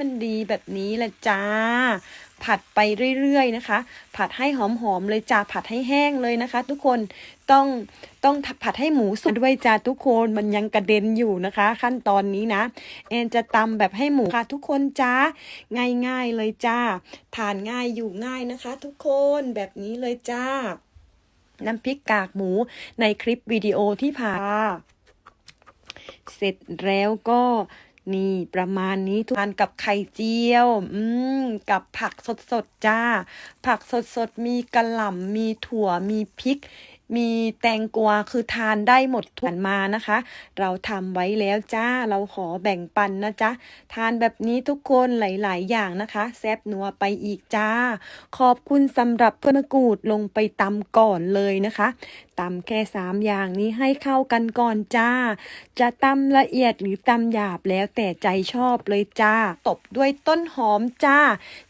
มันดีแบบนี้แหละจ้า ผัดไปเรื่อยๆนะคะ ผัดให้หอมๆเลยจ้าผัดให้แห้งเลยนะคะ ทุกคนต้องต้องผัดให้หมูสุกด้วยจ้าทุกคนมันยังกระเด็นอยู่นะคะ ขั้นตอนนี้นะแอนจะตำแบบให้หมูค่ะทุกคนจ้าง่ายๆเลยจ้าทานง่ายอยู่ง่ายนะคะ ทุกคนแบบนี้เลยจ้า น้ำพริกกากหมูในคลิปวิดีโอที่ผ่านเสร็จแล้วก็ นี่ประมาณนี้ทุกทานกับไข่เจียว อืม กับผักสดๆจ้า ผักสดๆมีกระหล่ำมีถั่วมีพริก มีแตงกวาคือทานได้หมดทุกมานะคะ เราทำไว้แล้วจ้า เราขอแบ่งปันนะจ๊ะ ทานแบบนี้ทุกคนหลาย ๆ อย่างนะคะ แซบนัวไปอีกจ้า ขอบคุณสำหรับเพื่อนมะกรูดลงไปตำก่อนเลยนะคะ ตำแค่สามอย่างนี้ให้เข้ากันก่อนจ้า จะตำละเอียดหรือตำหยาบแล้วแต่ใจชอบเลยจ้า ตบด้วยต้นหอมจ้า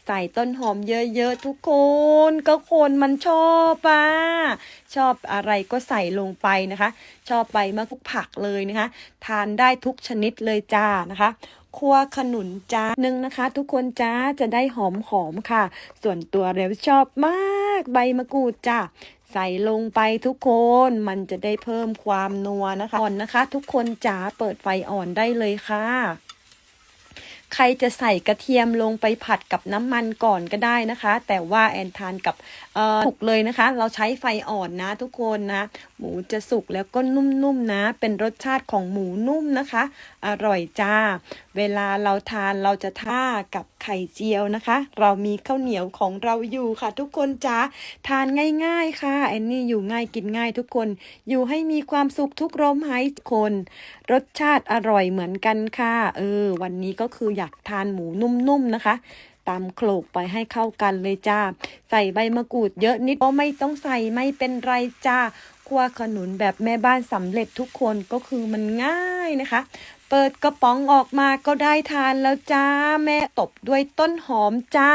ใส่ต้นหอมเยอะๆทุกคน ก็คนมันชอบอะชอบอะไรก็ใส่ลงไปนะคะ ชอบใบมะกรูดผักเลยนะคะ ทานได้ทุกชนิดเลยจ้านะคะคั่วขนุนจ้าหนึ่งนะคะ ทุกคนจ้าจะได้หอมหอมๆค่ะ ส่วนตัวเรวชอบมากใบมะกรูดจ้า ใส่ลงไปทุกคนมันจะได้เพิ่มความนัวนะคะอ่อนนะคะ ทุกคนจ๋าเปิดไฟอ่อนได้เลยค่ะ ใครจะใส่กระเทียมลงไปผัดกับน้ำมันก่อนก็ได้นะคะ แต่ว่าแอนทานกับสุกเลยนะคะ เราใช้ไฟอ่อนนะทุกคนนะ หมูจะสุกแล้วก็นุ่มๆนะ เป็นรสชาติของหมูนุ่มนะคะ อร่อยจ้า เวลาเราทานเราจะท่ากับไข่เจียวนะคะ เรามีข้าวเหนียวของเราอยู่ค่ะทุกคนจ้าทานง่ายๆค่ะแอนนี่อยู่ง่ายกินง่ายทุกคน อยู่ให้มีความสุขทุกลมหายคน รสชาติอร่อยเหมือนกันค่ะ เออ วันนี้ก็คืออยากทานหมูนุ่มๆนะคะตำโขลกไปให้เข้ากันเลยจ้า ใส่ใบมะกรูดเยอะนิดก็ไม่ต้องใส่ไม่เป็นไรจ้าคั่วขนุนแบบแม่บ้านสำเร็จทุกคนก็คือมันง่ายนะคะ เปิดกระป๋องออกมาก็ได้ทานแล้วจ้า แม่ตบด้วยต้นหอมจ้า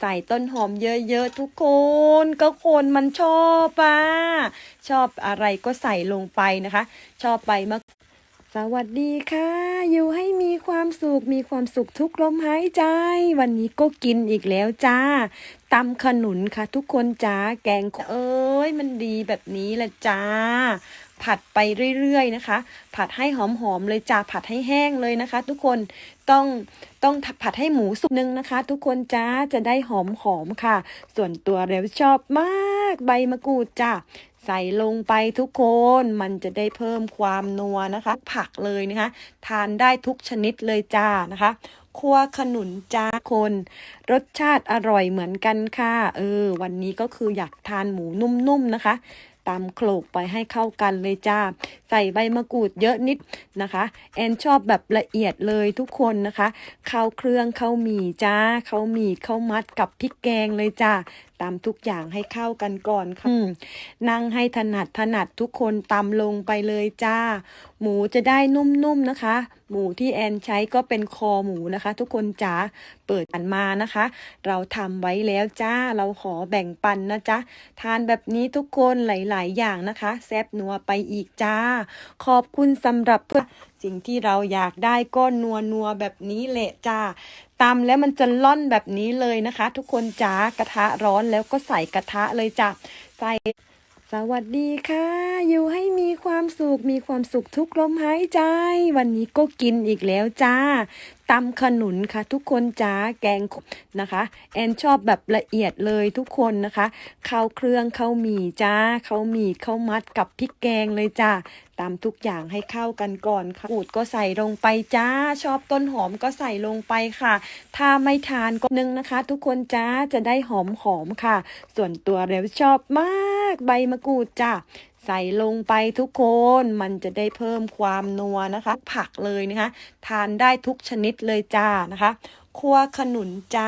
ใส่ต้นหอมเยอะๆทุกคน ก็คนมันชอบอะชอบอะไรก็ใส่ลงไปนะคะ ชอบใบมะ สวัสดีค่ะ อยู่ให้มีความสุข มีความสุขทุกลมหายใจ วันนี้ก็กินอีกแล้วจ้าตำขนุนค่ะ ทุกคนจ้าแกงเอ้ยมันดีแบบนี้แหละจ้า ผัดไปเรื่อยๆนะคะ ผัดให้หอมๆเลยจ้าผัดให้แห้งเลยนะคะ ทุกคนต้องต้องผัดให้หมูสุกนึงนะคะ ทุกคนจ้าจะได้หอมๆค่ะ ส่วนตัวเรวชอบมากใบมะกรูดจ้า ใส่ลงไปทุกคนมันจะได้เพิ่มความนัวนะคะ ผักเลยนะคะ ทานได้ทุกชนิดเลยจ้านะคะคั่วขนุนจ้าคน รสชาติอร่อยเหมือนกันค่ะ เออ วันนี้ก็คืออยากทานหมูนุ่มๆนะคะตำโขลกไปให้เข้ากันเลยจ้า ใส่ใบมะกรูดเยอะนิดนะคะ แอนชอบแบบละเอียดเลยทุกคนนะคะข้าวเครื่องข้าวหมี่จ้าข้าวหมี่ข้าวมัดกับพริกแกงเลยจ้า ตำทุกอย่างให้เข้ากันก่อนค่ะอืมนั่งให้ถนัดถนัดทุกคนตำลงไปเลยจ้า หมูจะได้นุ่มๆนะคะ หมูที่แอนใช้ก็เป็นคอหมูนะคะ ทุกคนจ๋าเปิดอันมานะคะ เราทำไว้แล้วจ้าเราขอแบ่งปันนะจ๊ะทานแบบนี้ทุกคนหลาย ๆ อย่างนะคะ แซบนัวไปอีกจ้า ขอบคุณสำหรับเพื่อสิ่งที่เราอยากได้ก็นัวนัวๆแบบนี้แหละจ้า ตำแล้วมันจะล่อนแบบนี้เลยนะคะ ทุกคนจ้ากระทะร้อนแล้วก็ใส่กระทะเลยจ้ะใส่ สวัสดีค่ะ อยู่ให้มีความสุข มีความสุขทุกลมหายใจ วันนี้ก็กินอีกแล้วจ้าตำขนุนค่ะ ทุกคนจ้าแกงนะคะ แอนชอบแบบละเอียดเลยทุกคนนะคะข้าวเครื่องข้าวหมี่จ้าข้าวหมี่ข้าวมัดกับพริกแกงเลยจ้าตำทุกอย่างให้เข้ากันก่อนค่ะปูดก็ใส่ลงไปจ้า ชอบต้นหอมก็ใส่ลงไปค่ะ ถ้าไม่ทานก็นึงนะคะ ทุกคนจ้าจะได้หอมหอมค่ะ ส่วนตัวเรวชอบมาก ใบมะกรูดจ้าใส่ลงไปทุกคนมันจะได้เพิ่มความนัวนะคะ ผักเลยนะคะ ทานได้ทุกชนิดเลยจ้านะคะคั่วขนุนจ้า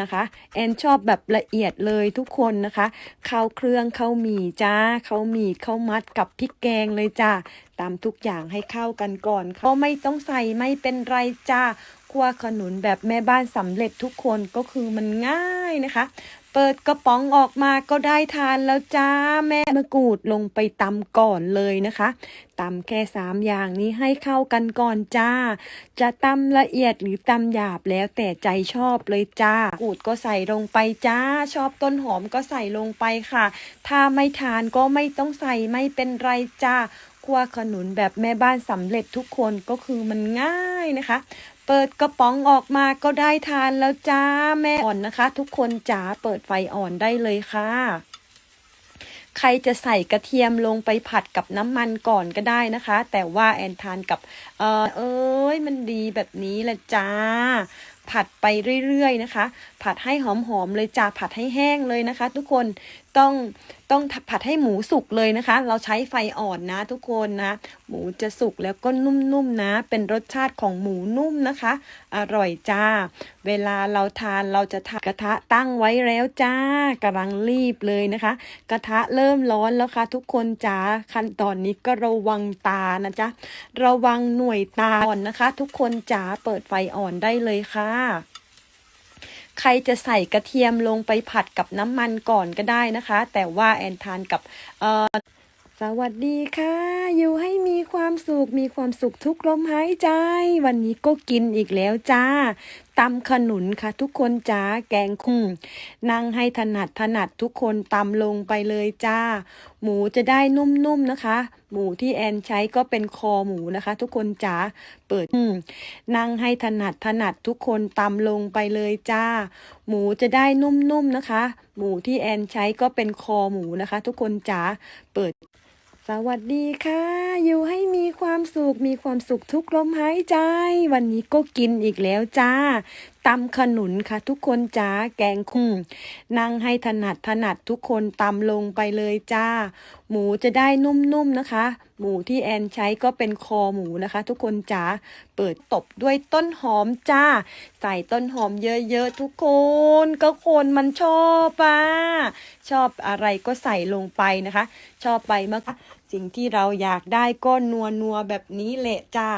นะคะแอนชอบแบบละเอียดเลยทุกคนนะคะข้าวเครื่องข้าวหมี่จ้าข้าวหมี่ข้าวมัดกับพริกแกงเลยจ้าตามทุกอย่างให้เข้ากันก่อนค่ะก็ไม่ต้องใส่ไม่เป็นไรจ้าคั่วขนุนแบบแม่บ้านสำเร็จทุกคนก็คือมันง่ายนะคะ เปิดกระป๋องออกมาก็ได้ทานแล้วจ้าแม่มะกรูดลงไปตำก่อนเลยนะคะตำแค่สามอย่างนี้ให้เข้ากันก่อนจ้า จะตำละเอียดหรือตำหยาบแล้วแต่ใจชอบเลยจ้ามะกรูดก็ใส่ลงไปจ้า ชอบต้นหอมก็ใส่ลงไปค่ะ ถ้าไม่ทานก็ไม่ต้องใส่ไม่เป็นไรจ้าคั่วขนุนแบบแม่บ้านสำเร็จทุกคนก็คือมันง่ายนะคะ เปิดกระป๋องออกมาก็ได้ทานแล้วจ้าแม่อ่อนนะคะ ทุกคนจ๋าเปิดไฟอ่อนได้เลยค่ะ ใครจะใส่กระเทียมลงไปผัดกับน้ำมันก่อนก็ได้นะคะ แต่ว่าแอนทานกับ เออเอ้ยมันดีแบบนี้แหละจ้า ผัดไปเรื่อยๆนะคะ ผัดให้หอมๆเลยจ้าผัดให้แห้งเลยนะคะ ทุกคน ต้องต้องผัดให้หมูสุกเลยนะคะ เราใช้ไฟอ่อนนะทุกคนนะ หมูจะสุกแล้วก็นุ่มๆนะ เป็นรสชาติของหมูนุ่มนะคะ อร่อยจ้า เวลาเราทานเราจะทานกระทะตั้งไว้แล้วจ้ากำลังรีบเลยนะคะ กระทะเริ่มร้อนแล้วค่ะทุกคนจ้าขั้นตอนนี้ก็ระวังตานะจ๊ะระวังหน่วยตาอ่อนนะคะ ทุกคนจ๋าเปิดไฟอ่อนได้เลยค่ะ ใครจะใส่กระเทียมลงไปผัดกับน้ำมันก่อนก็ได้นะคะ แต่ว่าแอนทานกับเอ่อสวัสดีค่ะ อยู่ให้มีความสุข มีความสุขทุกลมหายใจ วันนี้ก็กินอีกแล้วจ้า ตำขนุนค่ะ ทุกคนจ้าแกงคุ้งนั่งให้ถนัดถนัดทุกคนตำลงไปเลยจ้า หมูจะได้นุ่มๆนะคะ หมูที่แอนใช้ก็เป็นคอหมูนะคะ ทุกคนจ๋าเปิดนั่งให้ถนัดถนัดทุกคนตำลงไปเลยจ้า หมูจะได้นุ่มๆนะคะ หมูที่แอนใช้ก็เป็นคอหมูนะคะ ทุกคนจ๋าเปิด สวัสดีค่ะ อยู่ให้มีความสุข มีความสุขทุกลมหายใจ วันนี้ก็กินอีกแล้วจ้าตำขนุนค่ะทุกคนจ้าแกงคุ้งนั่งให้ถนัดถนัดทุกคนตำลงไปเลยจ้า หมูจะได้นุ่มๆนะคะ หมูที่แอนใช้ก็เป็นคอหมูนะคะ ทุกคนจ๋าเปิดตบด้วยต้นหอมจ้า ใส่ต้นหอมเยอะๆทุกคนก็คนมันชอบอะชอบอะไรก็ใส่ลงไปนะคะ ชอบไปมาก สิ่งที่เราอยากได้ก็นัวนัวแบบนี้แหละจ้า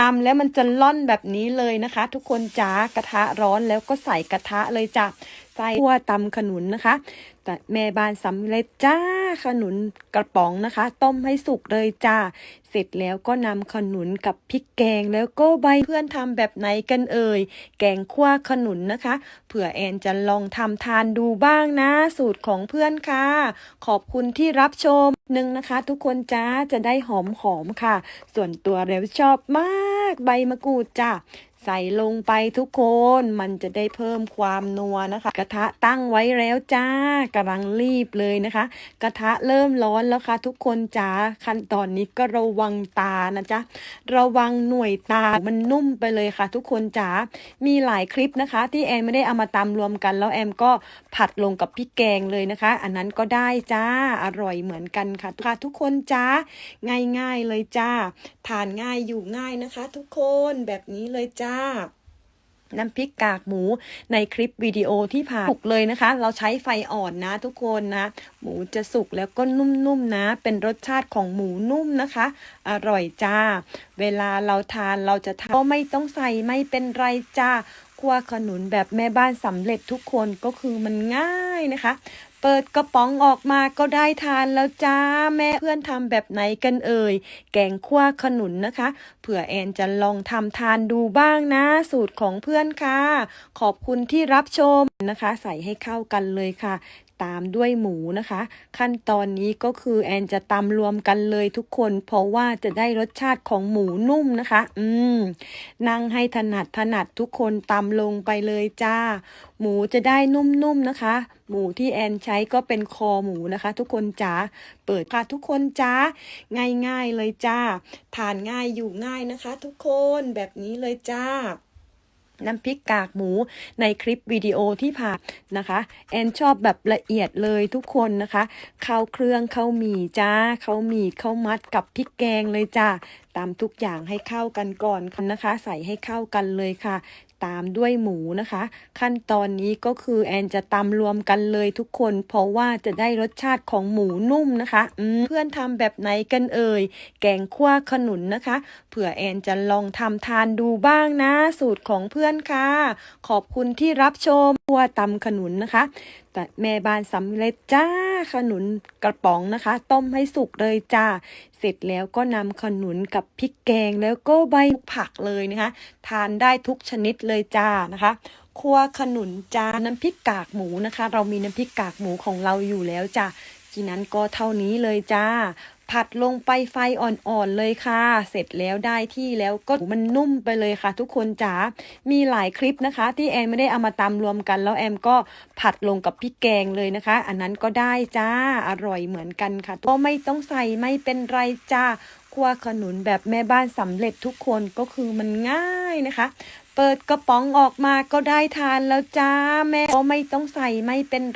ตำแล้วมันจะล่อนแบบนี้เลยนะคะ ทุกคนจ้ากระทะร้อนแล้วก็ใส่กระทะเลยจ้าใส่ขั่วตำขนุนนะคะ แต่แม่บ้านสำเร็จจ้าขนุนกระป๋องนะคะ ต้มให้สุกเลยจ้า เสร็จแล้วก็นำขนุนกับพริกแกงแล้วก็ใบเพื่อนทำแบบไหนกันเอ่ย แกงคั่วขนุนนะคะ เผื่อแอนจะลองทำทานดูบ้างนะ สูตรของเพื่อนค่ะ ขอบคุณที่รับชมหนึ่งนะคะ ทุกคนจ้าจะได้หอมหอมๆค่ะ ส่วนตัวแล้วชอบมาก ใบมะกรูดจ้า ใส่ลงไปทุกคนมันจะได้เพิ่มความนัวนะคะ กระทะตั้งไว้แล้วจ้ากำลังรีบเลยนะคะ กระทะเริ่มร้อนแล้วค่ะทุกคนจ้าขั้นตอนนี้ก็ระวังตานะจ๊ะระวังหน่วยตามันนุ่มไปเลยค่ะ ทุกคนจ๋ามีหลายคลิปนะคะ ที่แอนไม่ได้เอามาตำรวมกัน แล้วแอมก็ผัดลงกับพริกแกงเลยนะคะ อันนั้นก็ได้จ้าอร่อยเหมือนกันค่ะค่ะทุกคนจ้าง่ายๆเลยจ้าทานง่ายอยู่ง่ายนะคะ ทุกคนแบบนี้เลยจ้าน้ำพริกกากหมูในคลิปวิดีโอที่ผ่านสุกเลยนะคะ เราใช้ไฟอ่อนนะทุกคนนะ หมูจะสุกแล้วก็นุ่มๆนะ เป็นรสชาติของหมูนุ่มนะคะ อร่อยจ้า เวลาเราทานเราจะทานก็ไม่ต้องใส่ไม่เป็นไรจ้าคั่วขนุนแบบแม่บ้านสำเร็จทุกคนก็คือมันง่ายนะคะ เปิดกระป๋องออกมาก็ได้ทานแล้วจ้าแม่เพื่อนทำแบบไหนกันเอ่ย แกงคั่วขนุนนะคะ เผื่อแอนจะลองทำทานดูบ้างนะ สูตรของเพื่อนค่ะ ขอบคุณที่รับชมนะคะ ใส่ให้เข้ากันเลยค่ะ ตามด้วยหมูนะคะ ขั้นตอนนี้ก็คือแอนจะตำรวมกันเลยทุกคน เพราะว่าจะได้รสชาติของหมูนุ่มนะคะ อืม นั่งให้ถนัดถนัดทุกคนตำลงไปเลยจ้า หมูจะได้นุ่มๆนะคะ หมูที่แอนใช้ก็เป็นคอหมูนะคะ ทุกคนจ๋าเปิดค่ะทุกคนจ้าง่ายๆเลยจ้าทานง่ายอยู่ง่ายนะคะ ทุกคนแบบนี้เลยจ้า น้ำพริกกากหมูในคลิปวิดีโอที่ผ่านนะคะแอนชอบแบบละเอียดเลยทุกคนนะคะข้าวเครื่องข้าวหมี่จ้าข้าวหมี่ข้าวมัดกับพริกแกงเลยจ้าตามทุกอย่างให้เข้ากันก่อนนะคะ ใส่ให้เข้ากันเลยค่ะ ตามด้วยหมูนะคะ ขั้นตอนนี้ก็คือแอนจะตำรวมกันเลยทุกคน เพราะว่าจะได้รสชาติของหมูนุ่มนะคะเพื่อนทำแบบไหนกันเอ่ยแกงคั่วขนุนนะคะเผื่อแอนจะลองทำทานดูบ้างนะ สูตรของเพื่อนค่ะ ขอบคุณที่รับชมคั่วตำขนุนนะคะ แต่แม่บ้านสำเร็จจ้า ขนุนกระป๋องนะคะ ต้มให้สุกเลยจ้า เสร็จแล้วก็นำขนุนกับพริกแกงแล้วก็ใบผักเลยนะคะ ทานได้ทุกชนิดเลยจ้านะคะคั่วขนุนจ้าน้ำพริกกากหมูนะคะ เรามีน้ำพริกกากหมูของเราอยู่แล้วจ้าทีนั้นก็เท่านี้เลยจ้า ผัดลงไปไฟอ่อนๆเลยค่ะ เสร็จแล้วได้ที่แล้วก็มันนุ่มไปเลยค่ะ ทุกคนจ๋า มีหลายคลิปนะคะ ที่แอมไม่ได้เอามาตำรวมกัน แล้วแอมก็ผัดลงกับพริกแกงเลยนะคะ อันนั้นก็ได้จ้า อร่อยเหมือนกันค่ะ ก็ไม่ต้องใส่ไม่เป็นไรจ้าคั่วขนุนแบบแม่บ้านสำเร็จทุกคนก็คือมันง่ายนะคะ เปิดกระป๋องออกมาก็ได้ทานแล้วจ้าแม่ก็ไม่ต้องใส่ไม่เป็นไร